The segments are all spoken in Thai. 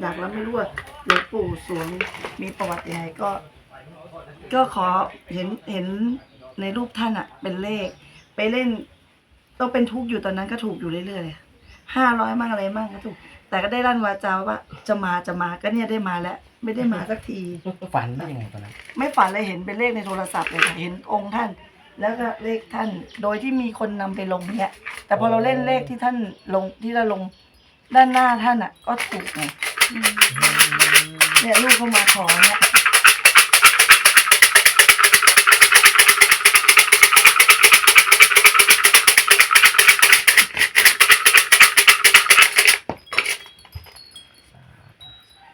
อยากแล้วไม่รู้ว่าหลวงปู่สวงมีประวัติยังไงก็ ก็ขอเห็นเห็นในรูปท่านอะเป็นเลข ไปเล่นต้องเป็นทุกข์อยู่ตอนนั้นก็ถูกอยู่เรื่อยๆห้าร้อยมั่งอะไรมั่งก็ถูก แต่ก็ได้รั่นวาจาว่าจะมาจะมาก็เนี่ยได้มาแล้ว ไม่ได้มาสักที ฝันได้ยังไงตอนนั้นไม่ฝันเลยเห็นเป็นเลขในโทรศัพท์เลยค่ะเห็นองค์ท่าน แล้วก็เลขท่านโดยที่มีคนนำไปลงเนี่ยแต่พอเราเล่นเลขที่ท่านลงที่เราลง ด้านหน้าท่านอะ ก็ถูกไงเนี่ยลูกเขามาขอเนี่ย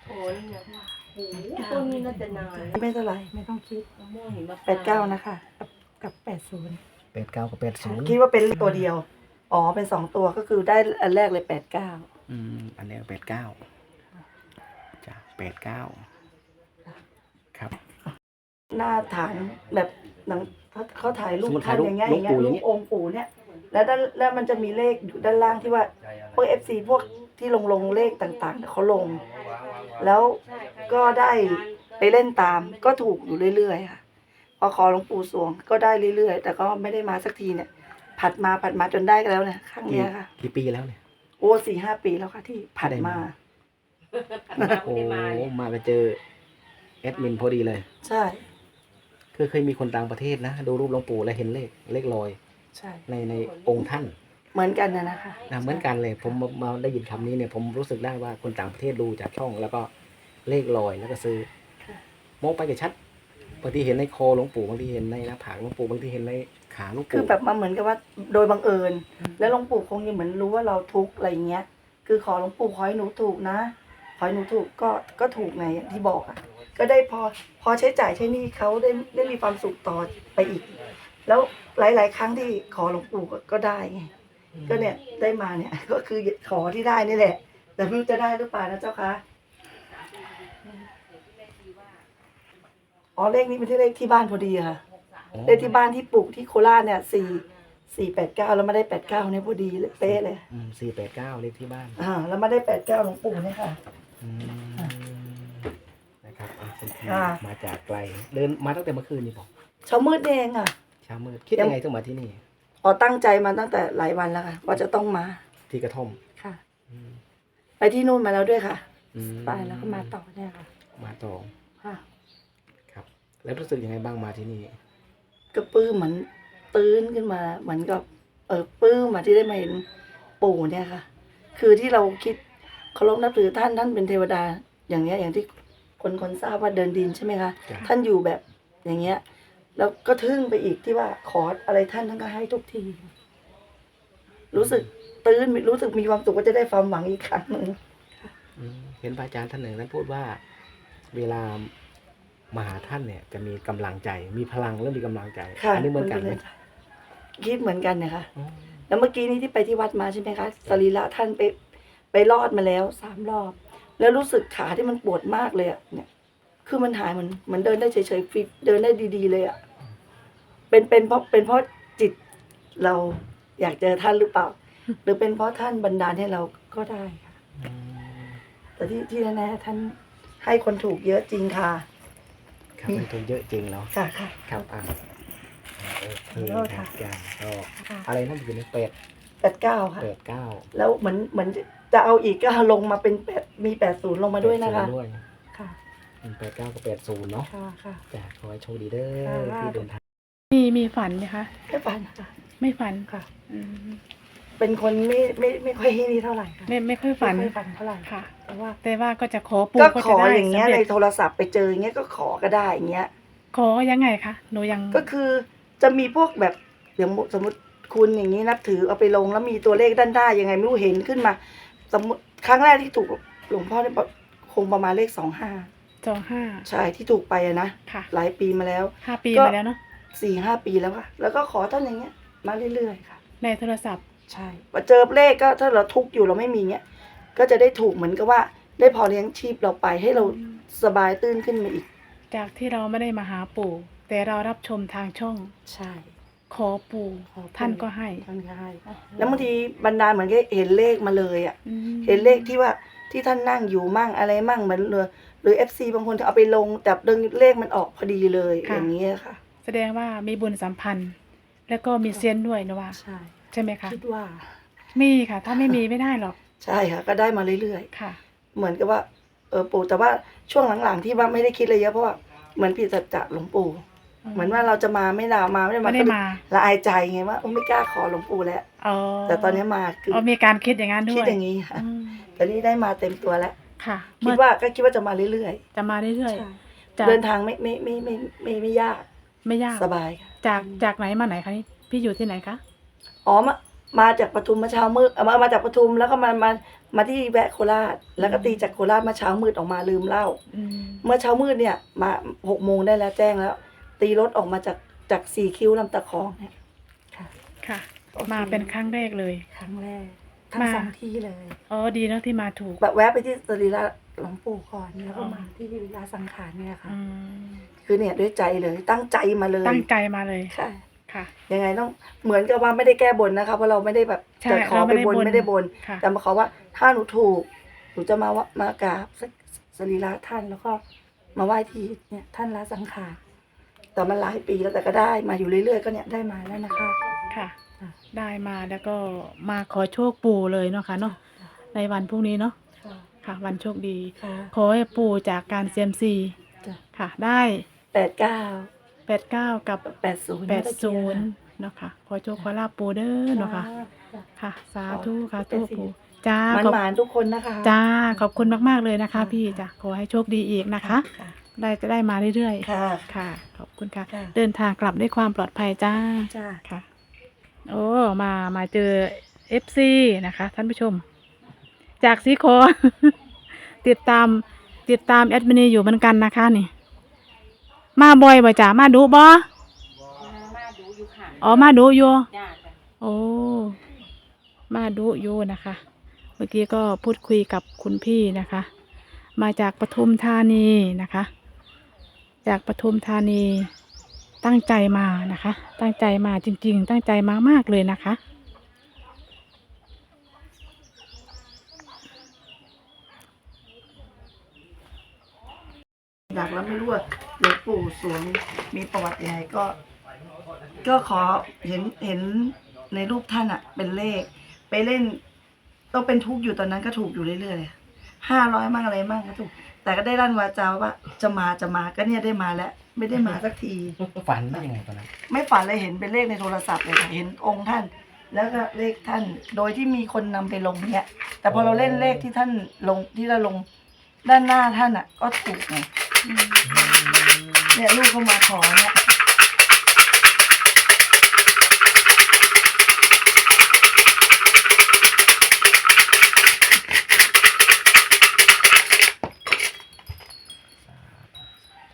โอ้ยนะโอ้โหต้นนี้น่าจะนานแล้วไม่เท่าไหร่ไม่ต้องคิดมะม่วงหิมะแปดเก้านะคะกับแปดศูนย์แปดเก้ากับแปดศูนย์คิดว่าเป็นตัวเดียว อ๋อเป็นสองตัวก็คือได้อันแรกเลยแปดเก้า อืม อันนี้แปดเก้าจ้ะแปดเก้าครับ หน้าฐานแบบหนังเขาเขาถ่ายรูปสมมุติท่านถ่ายรูปอย่างเงี้ยอย่างเงี้ยหลวงปู่รูอย่างเงี้ปยองค์ปู่เนี่ย แล้วด้านแล้วมันจะมีเลขอยู่ด้านล่างที่ว่าพวกเอฟซีพวกที่ลงลงเลขต่างๆเนี่ยเขาลง แล้วก็ได้ไปเล่นตาม ก็ถูกอยู่เรื่อยๆค่ะพอขอหลวงปู่สวงก็ได้เรื่อยๆ แต่ก็ไม่ได้มาสักทีเนี่ย ผัดมาผัดมาจนได้กันแล้วเนี่ยครั้งกี่เนี้ยค่ะ กี่ปีแล้วเนี่ย โอ้สี่ห้าปีแล้วค่ะที่ผัดได้มา มาโอ้โอ้มาเลยมาไปเจอแอดมินพอดีเลย ใช่ คือเคยมีคนต่างประเทศนะ ดูรูปหลวงปู่แล้วเห็นเลขเลขลอยใช่ ในในองค์ท่านเหมือนกันนะนะคะ นะเหมือนกันเลย ผมมามาได้ยินคำนี้เนี่ยผมรู้สึกได้ว่าคนต่างประเทศดูจากช่อง แล้วก็เลขลอยแล้วก็ซื้อค่ะ มองไปก็ชัดบางทีเห็นในคอหลวงปู่บางทีเห็นในหน้าผากหลวงปู่บางทีเห็นใน ขาหลวงคืปู่อแบบมาเหมือนกับว่าโดยบังเอิญแล้วหลวงปู่คงจะเหมือนรู้ว่าเราทุกข์อะไรอย่างเงี้ย คือขอหลวงปู่ขอให้หนูถูกนะ ขอให้หนูถูกก็ก็ถูกไงอย่างที่บอกอะ ก็ได้พอพอใช้จ่ายใช้หนี้เขาได้ได้มีความสุขต่อไปอีก แล้วหลาย ๆ ครั้งที่ขอหลวงปู่ก็ก็ได้ไง ก็เนี่ยได้มาเนี่ย ก็คือขอที่ได้นี่แหละ แต่ไม่รู้จะได้หรือเปล่านะเจ้าคะอ๋อเลขนี้เป็นที่เลขที่บ้านพอดีค่ะ เลขที่บ้านที่ปลูกที่โคราชเนี่ยสี่สี่แปดเก้าแล้วมาได้แปดเก้าเนี่ยพอดีเลยเป๊ะเลย สี่แปดเก้าเลขที่บ้านอ่า แล้วมาได้แปดเก้าหลวงปู่เนี่ยค่ะ อืมนะครับอะคุณพี่อ่ามาจากไกล เดินมาตั้งแต่เมื่อคืนนี่บอกเช้ามืดนี่เองอะ เช้ามืดคิดยังไงถึงมาที่นี่ อ๋อตั้งใจมาตั้งแต่หลายวันแล้วค่ะว่าจะต้องมาที่กระท่อมค่ะ อืมไปที่นู่นมาแล้วด้วยค่ะ อืมไปแล้วก็มาต่อเนี่ยค่ะมาต่อค่ะ ครับ แล้วรู้สึกยังไงบ้างมาที่นี่ ก็ปลื้มเหมือนตื้นขึ้นมาเหมือนกับเออปลื้มมาที่ได้มาเห็นปู่เนี่ยค่ะ คือที่เราคิดเคารพนับถือท่านท่านเป็นเทวดา อย่างเงี้ยอย่างที่คนคนทราบว่าเดินดินใช่ไหมคะจ้ะท่านอยู่แบบอย่างเงี้ย แล้วก็ทึ่งไปอีกที่ว่าขออะไรท่านท่านก็ให้ทุกที รู้สึกตื้นรู้สึกมีความสุขว่าจะได้ความหวังอีกครั้งหนึ่งอืมเห็นพระอาจารย์ท่านหนึ่งท่านพูดว่า เวลา มาหาท่านเนี่ยจะมีกำลังใจ มีพลังเริ่มมีกำลังใจค่ะอันี้เหมือนกันไหมคิดเหมือนกันเนี่ยค่ะอ๋อแล้วเมื่อกี้นี้ที่ไปที่วัดมาใช่ไหมคะสรีระท่านไปไปรอดมาแล้วสามรอบ แล้วรู้สึกขาที่มันปวดมากเลยอะเนี่ย คือมันหายเหมันเหมันเดินได้เฉยๆฟิตเดินได้ดี ๆ เลยอะเป็นเป็นเพราะเป็นเพราะจิตเราอยากเจอท่านหรือเปล่า หรือเป็นเพราะท่านบันดาลให้เราก็ได้ค่ะ อืมแต่ที่ที่แน่ๆท่านให้คนถูกเยอะจริงค่ะ ครับมันถูกเยอะจริงเนาะค่ะค่ะ ครับอ่าโอเคขอโทษครัค่ะ บอาจารย์ก็ค่ะอะไรนั่นอยู่ในเป็ดแปดเก้าค่ะ เป็ดเก้าแล้วเหมือนเหมือนจะเอาอีกก็ลงมาเป็นแปดมีแปดศูนย์ลงมาด้วยนะคะเป็ศูด้วยค่ะแปดเก้ากับแปดศูนย์เนาะค่ะค่ะ จ้ะขอให้โชคดีเด้อค่ะ ที่เดินทาง มีมีฝันไหมคะไม่ฝันค่ะ ไม่ฝันค่ะ อืม เป็นคนไม่ไม่ไม่ค่อยนี่เท่าไหร่ค่ะไม่ไม่ค่อยฝันไม่ค่อยฝันเท่าไหร่ค่ะแต่ว่า แต่ว่าก็จะขอปู่ก็ก็ขจะอได้อย่างเงี้ยสำในเร็จโทรศัพท์ไปเจออย่างเงี้ยก็ขอก็ได้อย่างเงี้ย ขอยังไงคะหนูยังก็คือจะมีพวกแบบอย่างสมมติคุณอย่างนี้นับถือเอาไปลงแล้วมีตัวเลขด้านหน้ายังไงไม่รู้เห็นขึ้นมา สมมติครั้งแรกที่ถูกหลวงพ่อเนี่ยคงประมาณเลขสองห้าจองห้าใช่ที่ถูกไปอะนะค่ะหลายปีมาแล้วห้าปีก็มาแล้วเนาะสี่ห้าปีแล้วค่ะแล้วก็ขอท่านอย่างเงี้ยมาเรื่อยๆค่ะ ในโทรศัพท์ ใช่พอเจอเลขก็ถ้าเราทุกข์อยู่เราไม่มีเงี้ย ก็จะได้ถูกเหมือนกับว่า ได้พอเลี้ยงชีพเราไปให้เราสบายตื้นขึ้นมาอีก จากที่เราไม่ได้มาหาปู่ แต่เรารับชมทางช่อง ใช่ ขอปู่ขอปู่ ท่านก็ให้ท่านก็ให้แล้วบางทีบรรดาลเหมือนกับเห็นเลขมาเลยอะ อืมเห็นเลขที่ว่าที่ท่านนั่งอยู่มั่งอะไรมั่งเหมือนหรือหรือเอฟซีบางคนเอาไปลงแต่เดินเลขมันออกพอดีเลยค่ะอย่างนี้ยค่ะ แสดงว่ามีบุญสัมพันธ์ แล้วก็มีเซยนด้วยนะว่า ใช่ ใช่ไหมคะคิดว่า มีค่ะ ถ้าไม่มีไม่ได้หรอก ใช่ค่ะ ก็ได้มาเรื่อยค่ะ ๆ เหมือนกับว่าเออปู่แต่ว่าช่วงหลังๆที่ว่าไม่ได้คิดเลยเยอะเพราะว่าเหมือนผิดสัจจะหลวงปู่ เหมือนว่าเราจะมาไม่นามาไม่ได้มาไม่ได้ก็มาละอายใจไงว่าโอ้ไม่กล้าขอหลวงปู่แล้ว อ๋อแต่ตอนนี้มาคืออ๋อมีการคิดอย่างนั้นด้คิดวยอย่างนี้ค่ะอืมแต่นี่ได้มาเต็มตัวแล้ว ค่ะคิเมื่ดอว่าก็คิดว่าจะมาเรื่อยจะมาเรื่อยๆ ๆจากเดินทางไม่ไม่ไม่ไม่ไม่ไม่ไม่ยากไม่ยาก สบายค่ะจากจากไหนมาไหนคะนี่พี่อยู่ที่ไหนคะ อ๋อมามาจากปทุมมาเช้ามืดเอามามาจากปทุมแล้วก็มามามาที่แวะโคราช แล้วก็ตีจากโคราชมาเช้ามืดออกมาลืมเหล้าอืมเมื่อเช้ามืดเนี่ย มาหกโมงได้แล้วแจ้งแล้ว ตีรถออกมาจากจากสี่คิ้วลำตะคองเนี่ยค่ะค่ะ โอเคมาเป็นครั้งแรกเลย ครั้งแรกทั้งมา สองที่เลย อ๋อดีแล้วที่มาถูกแบบแวะไปที่สรีระหลวงปู่ก่อนแล้วก็มาที่ลาสังขารเนี่ยค่ะ อืมคือเนี่ยด้วยใจเลยตั้งใจมาเลยตั้งใจมาเลย ค่ะ ค่ะ ยังไงต้องเหมือนกับว่าไม่ได้แก้บนนะคะเพราะเราไม่ได้แบบใช่จะขอเราไปไม่ได้บนบนไม่ได้บน ค่ะ แต่มาขอว่าถ้าหนูถูกหนูจะมาว่ามากราบสสรีระท่านแล้วก็มาไหว้ที่เนี่ยท่านละสังขารแต่มันหลายปีแล้วแต่ก็ได้มาอยู่เรื่อยๆก็เนี่ยได้มาแล้วนะคะ ค่ะค่ะ ได้มาแล้วก็มาขอโชคปู่เลยเนาะค่ะเนาะในวันพรุ่งนี้เนาะค่ะค่ะวันโชคดี ค่ะขอให้ปู่จากการเซียมซีจ้ะค่ะ ได้แปดเก้า แปดเก้ากับแปดศูนย์แปดศูนย์เนาะค่ะขอโชคขอลาบปู่เด้อเนาะค่ะค่ะ สาธุค่ะทุกปู่จ้ามันขอบหมานทุกคนนะคะ จ้า ขอบคุณมาก ๆ เลยนะคะค่ะพี่จ้ะขอให้โชคดีอีกนะคะค่ะได้จะได้มาเรื่อยค่ะๆค่ะ ขอบคุณค่ะจ้ะเดินทางกลับด้วยความปลอดภัยจ้า จ้า ค่ะ โอ้ มา มาเจอเอฟซีนะคะ ท่านผู้ชม จากซีโค ติดตาม ติดตามแอดมินีอยู่เหมือนกันนะคะนี่ มาบ่อยบ่จ้ามาดูบ่มาดูอยู่ค่ะอ๋อมาดูอยู่จ้าจ้ะโอ้มาดูอยู่นะคะ เมื่อกี้ก็พูดคุยกับคุณพี่นะคะ มาจากปทุมธานีนะคะ จากปทุมธานีตั้งใจมานะคะ ตั้งใจมาจริง ๆ ตั้งใจมามากเลยนะคะ อยากแล้วไม่รู้ว่าหลวงปู่สวงมีประวัติยังไงก็ ก็ขอเห็นเห็นในรูปท่านอะเป็นเลข ไปเล่นต้องเป็นทุกข์อยู่ตอนนั้นก็ถูกอยู่เรื่อยๆห้าร้อยมั่งอะไรมั่งก็ถูก แต่ก็ได้รั่นวาจาว่าจะมาจะมาก็เนี่ยได้มาแล้ว ไม่ได้มาสักที ฝันว่ายังไงตอนนั้นไม่ฝันเลยเห็นเป็นเลขในโทรศัพท์เลยค่ะเห็นองค์ท่าน แล้วก็เลขท่าน โดยที่มีคนนำไปลงเนี่ย แต่พอเราเล่นเลขที่ท่านลงที่เราลง ด้านหน้าท่านอะ ก็ถูกไงเนี่ยลูกเขามาขอเนี่ย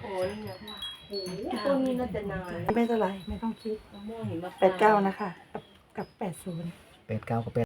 โอ้นี่นะโอ้ต้นนี้น่าจะนานไม่เท่าไหร่ไม่ต้องคิดมะม่วงหิมะแปดเก้านะคะ กับกับแปดศูนย์เป็ดเก้ากับเป็ด